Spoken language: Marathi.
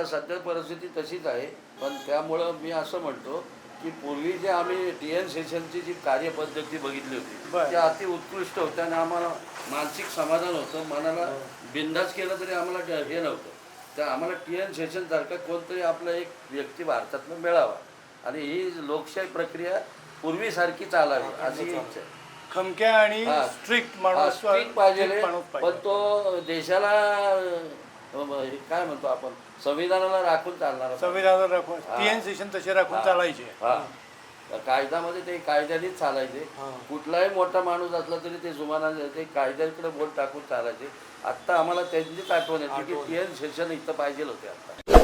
आता सध्या परिस्थिती तशीच आहे पण त्यामुळं मी असं म्हणतो की पूर्वी जे आम्ही डी एन सेशनची जी कार्यपद्धती बघितली होती बरं. ती अति उत्कृष्ट होत्या आणि आम्हाला मानसिक समाधान होतं मनाला बिंदास केलं तरी आम्हाला हे नव्हतं तर आम्हाला टी एन सेशनसारखा कोणतरी आपला एक व्यक्ती भारतातनं मिळावा आणि ही लोकशाही प्रक्रिया पूर्वीसारखी चालावी अशी इच्छा आहे. खमक्या आणि. स्ट्रिक्ट माणूस strict पाहिजे पण तो देशाला काय म्हणतो आपण? संविधानाला राखून चालणार संविधानात राखून सेशन तसे राखून. चालायचे. हा. कायद्यामध्ये ते कायद्यानेच चालायचे. कुठलाही मोठा माणूस असला तरी ते जुमाना ते कायद्याकडे बोट टाकून चालायचे. आत्ता आम्हाला त्यांचीच आठवण येते की एन सेशन इथं पाहिजे होते आता.